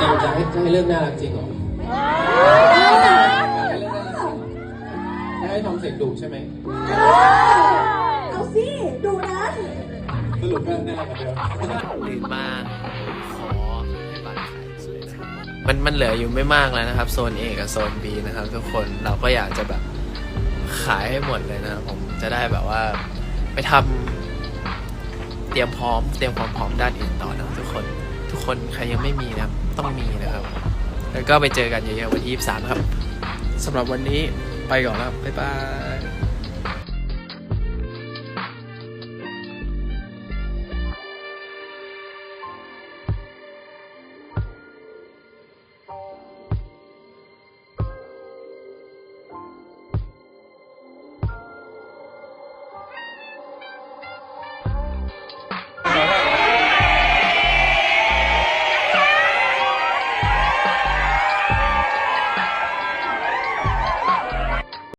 จริงจะให้จะให้เรื่องน่ารักจริงเหรอได้นะให้เรื่องน่ารักจริงจะให้ทำเสียงดุใช่ไหมเอาสิ ดูนะ สรุปก็น่ารักกว่าเดิมตื่นมาขอให้บัตรขายสวยนะครับมันมันเหลืออยู่ไม่มากแล้วนะครับ โซน A กับโซน B นะครับ ทุกคนเราก็อยากจะแบบขายให้หมดเลยนะผมจะได้แบบว่าไปทำเตรียมพร้อม เตรียมความพร้อมด้านอื่นต่อนะครับทุกคน คนใครยังไม่มีนะครับ ต้องมีนะครับ แล้วก็ไปเจอกันเยอะๆวันที่23ครับสำหรับวันนี้ไปก่อนแล้วบ๊ายบาย